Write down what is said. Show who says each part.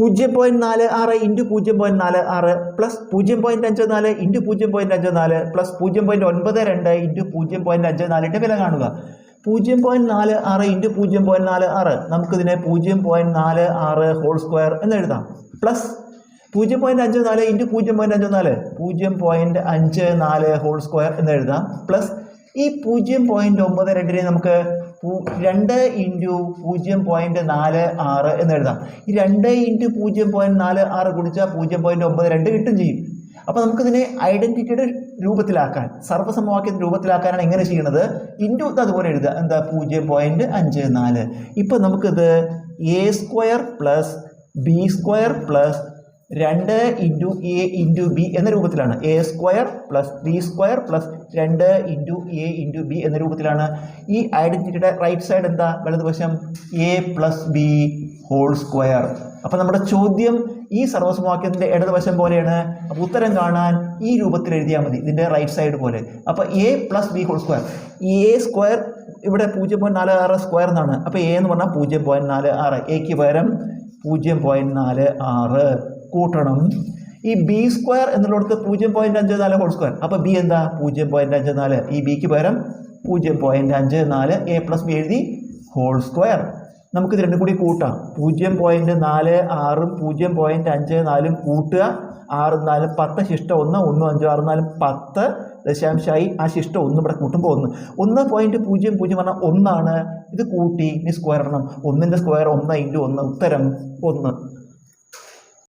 Speaker 1: പൂജ്യം പോയിന്റ് നാല് ആറ് ഇന്റു പൂജ്യം പോയിന്റ് നാല് ആറ് പ്ലസ് പൂജ്യം പോയിന്റ് അഞ്ച് നാല് ഇന്റു പൂജ്യം പോയിന്റ് അഞ്ച് നാല് പ്ലസ് പൂജ്യം പോയിന്റ് ഒൻപത് രണ്ട് ഇന്റു പൂജ്യം പോയിന്റ് അഞ്ച് നാലിന്റെ വില കാണുക പൂജ്യം പോയിന്റ് നാല് ആറ് ഇന്റു പൂജ്യം പോയിന്റ് നാല് ആറ് നമുക്കിതിനെ പൂജ്യം പോയിന്റ് നാല് ആറ് ഹോൾ സ്ക്വയർ എന്ന് എഴുതാം പ്ലസ് പൂജ്യം പോയിന്റ് അഞ്ച് നാല് ഇന്റു പൂജ്യം പോയിന്റ് അഞ്ച് നാല് പൂജ്യം പോയിന്റ് അഞ്ച് നാല് ഹോൾ സ്ക്വയർ എന്ന് എഴുതാം പ്ലസ് ഈ പൂജ്യം പോയിന്റ് ഒമ്പത് രണ്ടിനെ നമുക്ക് രണ്ട് ഇന്റു പൂജ്യം പോയിന്റ് നാല് ആറ് എന്ന് എഴുതാം. ഈ രണ്ട് ഇന്റു പൂജ്യം പോയിന്റ് നാല് ആറ് കുടിച്ചാൽ പൂജ്യം പോയിന്റ് ഒമ്പത് രണ്ട് കിട്ടും ചെയ്യും. അപ്പോൾ നമുക്കിതിനെ ഐഡന്റിറ്റിയുടെ രൂപത്തിലാക്കാൻ സർവസമവാക്യം രൂപത്തിലാക്കാനാണ് എങ്ങനെ ചെയ്യണത് ഇന്റു അതുപോലെ എഴുതുക. എന്താ? പൂജ്യം പോയിന്റ് അഞ്ച് നാല്. ഇപ്പം നമുക്കിത് A square plus B square plus രണ്ട് ഇന്റു എ ഇന്റു ബി എന്ന രൂപത്തിലാണ്. A square plus B square plus രണ്ട് ഇന്റു എ ഇന്റു ബി എന്ന രൂപത്തിലാണ്. ഈ ഐഡന്റിറ്റിയുടെ റൈറ്റ് സൈഡ് എന്താ? വലതുവശം A plus B whole square അപ്പം നമ്മുടെ ചോദ്യം ഈ സർവസമവാക്യത്തിന്റെ ഇടതുവശം പോലെയാണ്. അപ്പോൾ ഉത്തരം കാണാൻ ഈ രൂപത്തിൽ എഴുതിയാൽ മതി. ഇതിന്റെ റൈറ്റ് സൈഡ് പോലെ. അപ്പോൾ A plus B whole square A square ഇവിടെ പൂജ്യം പോയിന്റ് നാല് ആറ് സ്ക്വയർ എന്നാണ്. അപ്പോൾ എ എന്ന് പറഞ്ഞാൽ പൂജ്യം പോയിന്റ് നാല് ആറ്. എക്ക് പകരം പൂജ്യം പോയിന്റ് നാല് ആറ്. കൂട്ടണം. ഈ ബി സ്ക്വയർ എന്നുള്ളിടത്ത് പൂജ്യം പോയിന്റ് അഞ്ച് നാല് ഹോൾ സ്ക്വയർ അപ്പോൾ ബി എന്താ? പൂജ്യം പോയിന്റ് അഞ്ച് നാല്. ഈ ബിക്ക് പകരം പൂജ്യം പോയിന്റ് അഞ്ച് നാല് എ പ്ലസ് ബി എഴുതി ഹോൾ സ്ക്വയർ നമുക്ക് ഇത് രണ്ടും കൂടി കൂട്ടാം. പൂജ്യം പോയിന്റ് നാല് ആറും പൂജ്യം പോയിന്റ് അഞ്ച് നാലും കൂട്ടുക. ആറ് നാലും പത്ത് ശിഷ്ടം ഒന്ന് ഒന്നും അഞ്ചും ആറ് നാലും പത്ത് ദശാംശമായി ആ ശിഷ്ടം ഒന്നും ഇവിടെ കൂട്ടുമ്പോൾ ഒന്ന്. ഒന്ന് പോയിന്റ് പൂജ്യം പൂജ്യം പറഞ്ഞാൽ ഒന്നാണ്. ഇത് കൂട്ടി ഇനി സ്ക്വയർ ഇടണം. ഒന്നിന്റെ സ്ക്വയർ ഒന്ന് ഇന്റു ഒന്ന്. ഉത്തരം ഒന്ന്.